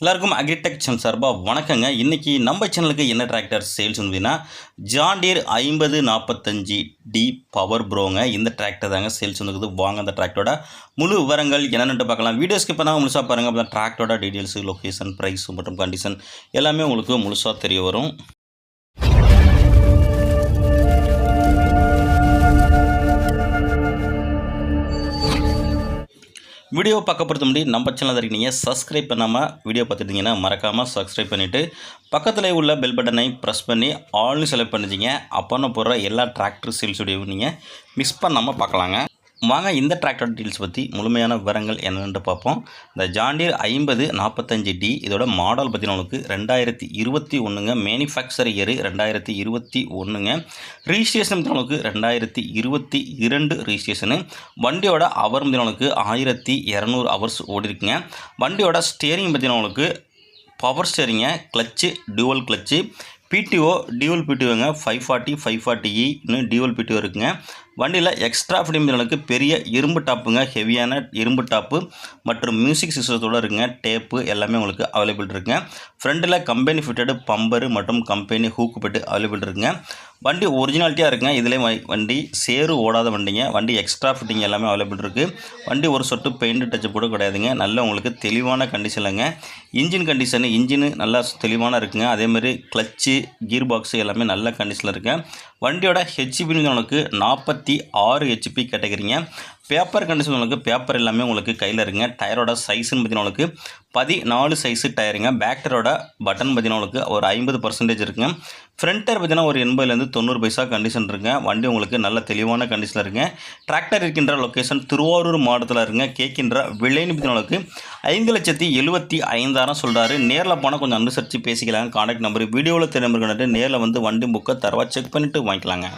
எல்லாருக்கும் அக்ரிடெக்சன் சார்பாக வணக்கங்க. இன்றைக்கி நம்ம சேனலுக்கு என்ன டிராக்டர் சேல்ஸ் இருந்ததுன்னா ஜாண்டீர் ஐம்பது நாற்பத்தஞ்சு டி பவர் ப்ரோங்க இந்த டிராக்டர் தாங்க சேல்ஸ் வந்துருக்குது வாங்க அந்த டிராக்டரோட முழு விவரங்கள் என்னென்னு பார்க்கலாம். வீடியோ ஸ்கிப் தான் முழுசாக பாருங்கள் அப்போ டிராக்டரோட டீட்டெயில்ஸு லொக்கேஷன் ப்ரைஸ் மற்றும் கண்டிஷன் எல்லாமே உங்களுக்கு முழுசாக தெரிய வரும். வீடியோ பார்க்க பொறுத்த முடியும் நம்ம சேனல் இருக்கீங்க. சப்ஸ்கிரைப் பண்ணாமல் வீடியோ பார்த்துட்டீங்கன்னா மறக்காமல் சப்ஸ்கிரைப் பண்ணிவிட்டு பக்கத்தில் உள்ள பெல் பட்டனை ப்ரெஸ் பண்ணி ஆல்னு செலக்ட் பண்ணிச்சிங்க அப்போ போடுற எல்லா டிராக்டர் சேல்ஸுடைய நீங்கள் மிஸ் பண்ணாமல் பார்க்கலாங்க. வாங்க இந்த டிராக்டர் டீல்ஸ் பற்றி முழுமையான விவரங்கள் என்னென்னு பார்ப்போம். இந்த ஜாண்டியர் ஐம்பது நாற்பத்தஞ்சு டி இதோட மாடல் பார்த்தீங்கன்னா உங்களுக்கு ரெண்டாயிரத்தி இருபத்தி ஒன்றுங்க மேனுஃபேக்சர் இயர் ரெண்டாயிரத்தி இருபத்தி ஒன்றுங்க ரிஜிஸ்ட்ரேஷன் உங்களுக்கு ரெண்டாயிரத்தி இருபத்தி இரண்டு ரிஜிஸ்ட்ரேஷனு வண்டியோட அவர் உங்களுக்கு ஆயிரத்தி இரநூறு ஹவர்ஸ் ஓடிருக்குங்க. வண்டியோட ஸ்டேரிங் பார்த்தீங்கன்னா power ஸ்டேரிங்க clutch dual clutch PTO dual பிடிஓங்க five forty five forty இ இன்னும் டியூவல் பிடிஓ இருக்குங்க. வண்டியில் எக்ஸ்ட்ரா ஃபிலிம்களுக்கு பெரிய இரும்பு டாப்புங்க ஹெவியான இரும்பு டாப்பு மற்றும் மியூசிக் சிஸ்டத்தோடு இருக்குங்க. டேப்பு எல்லாமே உங்களுக்கு அவைலபிள் இருக்குங்க. ஃப்ரண்டில் கம்பெனி ஃபிட்டடு பம்பரு மற்றும் கம்பெனி ஹூக்கு பெட்டு அவைலபிள் இருக்குங்க. வண்டி ஒரிஜினாலிட்டியாக இருக்குங்க. இதிலே வண்டி சேரு ஓடாத வண்டிங்க. வண்டி எக்ஸ்ட்ரா ஃபிட்டிங் எல்லாமே அவைலபிள் இருக்குது வண்டி ஒரு சொட்டு பெயிண்ட் டச்சு கூட கிடையாதுங்க. நல்ல உங்களுக்கு தெளிவான கண்டிஷனில்ங்க இன்ஜின் கண்டிஷனு இன்ஜினு நல்லா தெளிவான இருக்குங்க. அதேமாதிரி கிளச்சு கீர் பாக்ஸு எல்லாமே நல்ல கண்டிஷனில் இருக்குங்க. வண்டியோட ஹெச்பின்னு உங்களுக்கு நாற்பத்தி ஆறு ஹெச்பி கேட்டகரிங்க பேப்பர் கண்டிஷன் உங்களுக்கு பேப்பர் எல்லாமே உங்களுக்கு கையில் இருங்க. டயரோட சைஸ்ன்னு பார்த்தீங்கன்னா உங்களுக்கு பதினாலு சைஸு டயருங்க பேக் டயரோட பட்டன் பார்த்தீங்கன்னா உங்களுக்கு ஒரு ஐம்பது பர்சன்டேஜ் இருக்குங்க. ஃப்ரண்ட் டயர் பார்த்தீங்கன்னா ஒரு எண்பதுலேருந்து தொண்ணூறு பைசா கண்டிஷன் இருக்குங்க. வண்டி உங்களுக்கு நல்ல தெளிவான கண்டிஷனில் இருக்குங்க. டிராக்டர் இருக்கின்ற லொக்கேஷன் திருவாரூர் மாவட்டத்தில் இருங்க கேட்கின்ற விலைன்னு பார்த்தீங்கன்னா ஐந்து லட்சத்தி எழுபத்தி ஐந்தாயிரம் சொல்கிறாரு நேரில் போனால் கொஞ்சம் அனுசரித்து பேசிக்கலாங்க. கான்டாக்ட் நம்பர் வீடியோவில் தெரியும் நேரில் வந்து வண்டி புக்கை தரவா செக் பண்ணிவிட்டு வாங்கிக்கலாங்க.